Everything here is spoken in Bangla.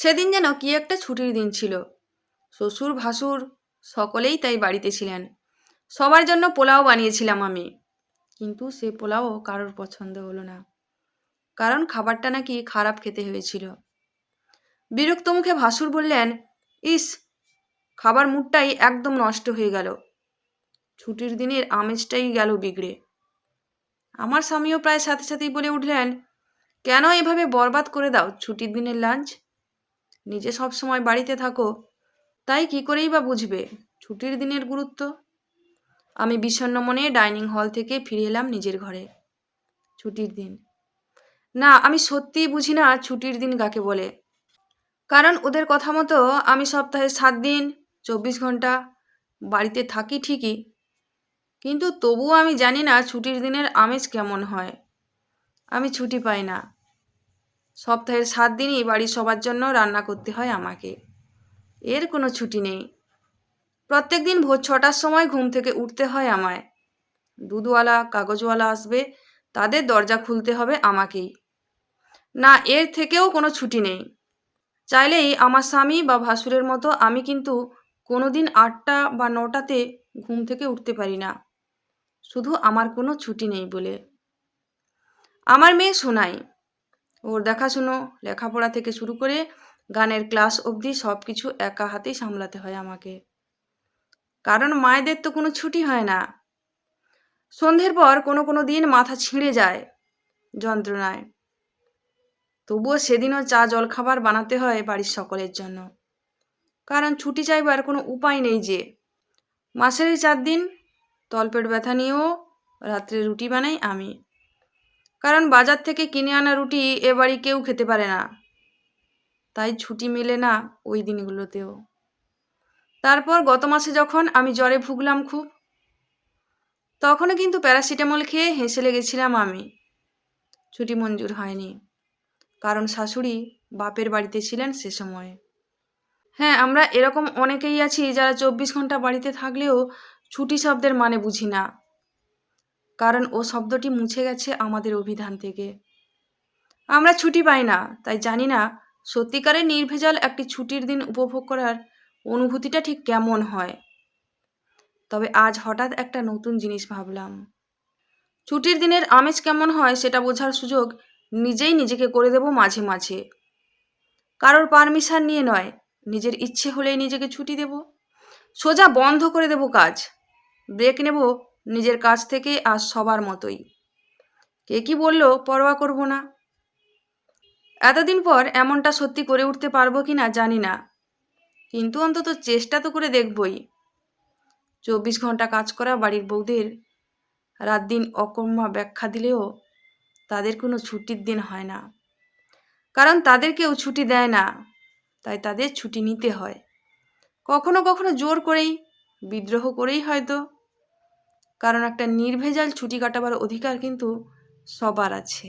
সেদিন যেন কি একটা ছুটির দিন ছিল। শ্বশুর, ভাসুর সকলেই তাই বাড়িতে ছিলেন। সবার জন্য পোলাও বানিয়েছিলাম আমি। কিন্তু সে পোলাও কারোর পছন্দ হলো না। কারণ খাবারটা নাকি খারাপ খেতে হয়েছিল। বিরক্ত মুখে ভাসুর বললেন, ইস, খাবার মুডটাই একদম নষ্ট হয়ে গেল। ছুটির দিনের আমেজটাই গেল বিগড়ে। আমার স্বামীও প্রায় সাথে সাথেই বলে উঠলেন, কেন এভাবে বরবাদ করে দাও? ছুটির দিনের লাঞ্চ নিজে সব সময় বাড়িতে থাকো, তাই কি করেই বা বুঝবে? ছুটির দিনের গুরুত্ব? আমি বিষণ্ণ মনে ডাইনিং হল থেকে ফিরে এলাম নিজের ঘরে। ছুটির দিন। না, আমি সত্যিই বুঝি না ছুটির দিন কাকে বলে। কারণ ওদের কথা মতো আমি সপ্তাহে সাত দিন, চব্বিশ ঘণ্টা বাড়িতে থাকি ঠিকই। কিন্তু তবুও আমি জানি না ছুটির দিনের আমেজ কেমন হয়। আমি ছুটি পাই না। সপ্তাহের সাত দিনই বাড়ির সবার জন্য রান্না করতে হয় আমাকে। এর কোনো ছুটি নেই। প্রত্যেক দিন ভোর ছটার সময় ঘুম থেকে উঠতে হয় আমায়। দুধওয়ালা, কাগজওয়ালা আসবে, তাদের দরজা খুলতে হবে আমাকেই। না, এর থেকেও কোনো ছুটি নেই। চাইলেই আমার স্বামী বা ভাসুরের মতো আমি কিন্তু কোনো দিন আটটা বা নটাতে ঘুম থেকে উঠতে পারি না। শুধু আমার কোনো ছুটি নেই বলে। আমার মেয়ে শোনাই ওর দেখাশুনো, লেখাপড়া থেকে শুরু করে গানের ক্লাস অবধি সব কিছু একা হাতেই সামলাতে হয় আমাকে। কারণ মায়েদের তো কোনো ছুটি হয় না। সন্ধ্যের পর কোনো কোনো দিন মাথা ছিঁড়ে যায় যন্ত্রণায়। তবুও সেদিনও চা জলখাবার বানাতে হয় বাড়ির সকলের জন্য। কারণ ছুটি চাইবার কোনো উপায় নেই যে। মাসের চার দিন, তলপেট ব্যথা নিয়েও রাত্রে রুটি বানাই আমি। কারণ বাজার থেকে কিনে আনা রুটি এ বাড়ি কেউ খেতে পারে না। তাই ছুটি মেলে না ওই দিনগুলোতেও। তারপর গত মাসে যখন আমি জ্বরে ভুগলাম খুব, তখনও কিন্তু প্যারাসিটামল খেয়ে হেসে লেগেছিলাম আমি। ছুটি মঞ্জুর হয়নি, কারণ শাশুড়ি বাপের বাড়িতে ছিলেন সে সময়ে। হ্যাঁ আমরা এরকম অনেকেই আছি যারা চব্বিশ ঘণ্টা বাড়িতে থাকলেও ছুটি শব্দের মানে বুঝি না। কারণ ও শব্দটি মুছে গেছে আমাদের অভিধান থেকে। আমরা ছুটি পাই না, তাই জানি না সত্যিকারের নির্ভেজাল একটি ছুটির দিন উপভোগ করার অনুভূতিটা ঠিক কেমন হয়। তবে আজ হঠাৎ একটা নতুন জিনিস ভাবলাম। ছুটির দিনের আমেজ কেমন হয় সেটা বোঝার সুযোগ নিজেই নিজেকে করে দেব মাঝে মাঝে। কারোর পারমিশন নিয়ে নয়, নিজের ইচ্ছে হলেই নিজেকে ছুটি দেব। সোজা বন্ধ করে দেব কাজ। ব্রেক নেব নিজের কাজ থেকে আর সবার মতোই। কে কি বলল? পরোয়া করব না। এতদিন পর এমনটা সত্যি করে উঠতে পারব কি না জানি না। কিন্তু অন্তত চেষ্টা তো করে দেখবই। চব্বিশ ঘণ্টা কাজ করা বাড়ির বউদের, রাত দিন অকর্মা ব্যাখ্যা দিলেও তাদের কোনো ছুটির দিন হয় না। কারণ তাদের কেউ ছুটি দেয় না, তাই তাদের ছুটি নিতে হয়। কখনো কখনো জোর করেই, বিদ্রোহ করেই হয়তো। কারণ একটা নির্ভেজাল ছুটি কাটাবার অধিকার কিন্তু সবার আছে।